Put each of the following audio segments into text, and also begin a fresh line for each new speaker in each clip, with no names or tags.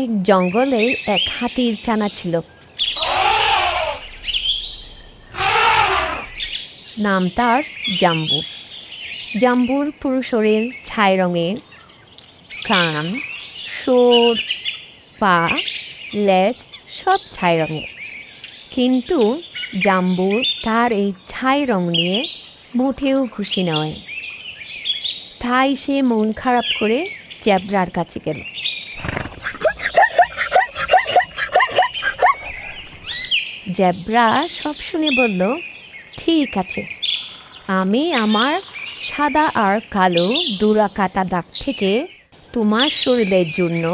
এক জঙ্গলে এক হাতির চানা ছিল। নাম তার জাম্বু। জাম্বুর পুরো শরীর ছাই রঙের কান শোর পা, লেজ সব ছাই রঙের কিন্তু জাম্বু তার এই ছাই রং নিয়ে মোটেও খুশি নয়। তাই সে মন খারাপ করে জ্যাবরার কাছে গেল। জ্যাবরা সব শুনে বলল, ঠিক আছে। আমি আমার সাদা আর কালো দুরা কাটা দাগ থেকে তোমার শরীরের জন্য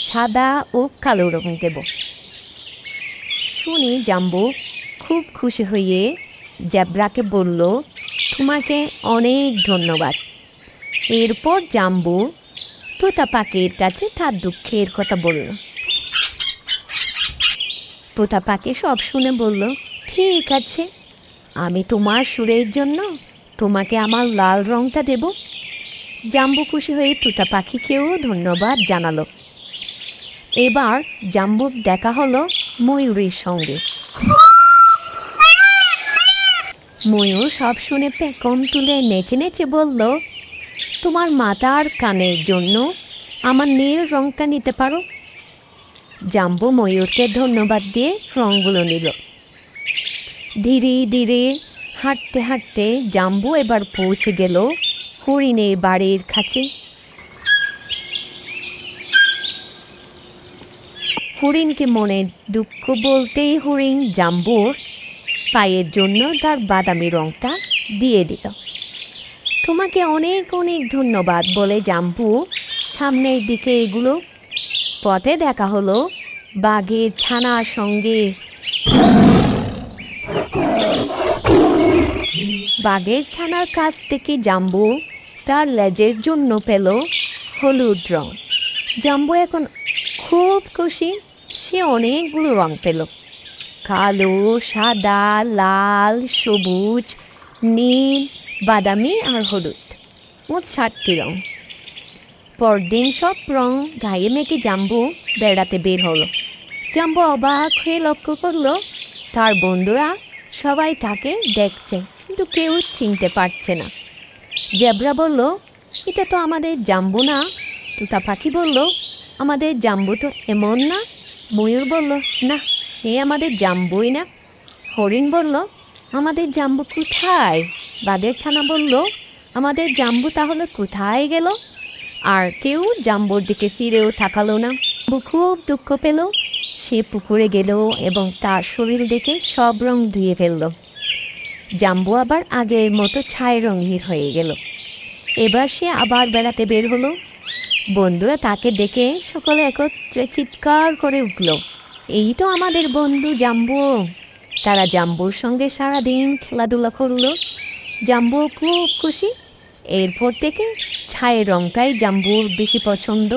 সাদা ও কালো রং দেব। শুনি জাম্বু খুব খুশি হয়ে জ্যাবরাকে বলল, তোমাকে অনেক ধন্যবাদ। এরপর জাম্বু তোতা পাখির কাছে তার দুঃখের কথা বলল। তোতা পাখি সব শুনে বলল, ঠিক আছে, আমি তোমার সুরের জন্য তোমাকে আমার লাল রংটা দেব। জাম্বু খুশি হয়ে তুতা পাখিকেও ধন্যবাদ জানালো। এবার জাম্বুর দেখা হলো ময়ূরের সঙ্গে। ময়ূর সব শুনে পেকন তুলে নেচে নেচে বলল, তোমার মাথার কানের জন্য আমার নীল রংটা নিতে পারো? জাম্বু ময়ূরকে ধন্যবাদ দিয়ে রঙগুলো নিল। ধীরে ধীরে হাঁটতে হাঁটতে জাম্বু এবার পৌঁছে গেল হরিণের বাড়ির কাছে। হরিণকে মনে দুঃখ বলতেই হরিণ জাম্বুর পায়ের জন্য তার বাদামি রংটা দিয়ে দিল। তোমাকে অনেক অনেক ধন্যবাদ বলে জাম্বু সামনের দিকে এগুলো পথে দেখা হলো বাঘের ছানার সঙ্গে। বাঘের ছানার কাছ থেকে জাম্বু তার লেজের জন্য পেল হলুদ রং। জাম্বু এখন খুব খুশি, সে অনেকগুলো রং পেল। কালো, সাদা, লাল, সবুজ, নীল, বাদামি আর হলুদ। মোট ষাটটি রং। পরদিন সব রং গায়ে মেখে জাম্বু বেড়াতে বের হলো। জাম্বু অবাক হয়ে লক্ষ্য করল, তার বন্ধুরা সবাই তাকে দেখছে, কিন্তু কেউ চিনতে পারছে না। জেব্রা বলল, এটা তো আমাদের জাম্বু না। তুতা পাখি বলল, আমাদের জাম্বু তো এমন না। ময়ূর বলল, না, এ আমাদের জাম্বুই না। হরিণ বলল, আমাদের জাম্বু কোথায়? বাদের ছানা বলল, আমাদের জাম্বু তাহলে কোথায় গেল? আর কেউ জাম্বুর দিকে ফিরেও তাকালো না। জাম্বু খুব দুঃখ পেল। সে পুকুরে গেল এবং তার শরীর দেখে সব রং ধুয়ে ফেলল। জাম্বু আবার আগের মতো ছাই রঙির হয়ে গেল। এবার সে আবার বেড়াতে বের হলো। বন্ধুরা তাকে দেখে সকলে একত্রে চিৎকার করে উঠল, এই তো আমাদের বন্ধু জাম্বু। তারা জাম্বুর সঙ্গে সারাদিন খেলাধুলা করল। জাম্বু খুব খুশি। এরপর থেকে ছায়ের রংটাই জাম্বুর বেশি পছন্দ।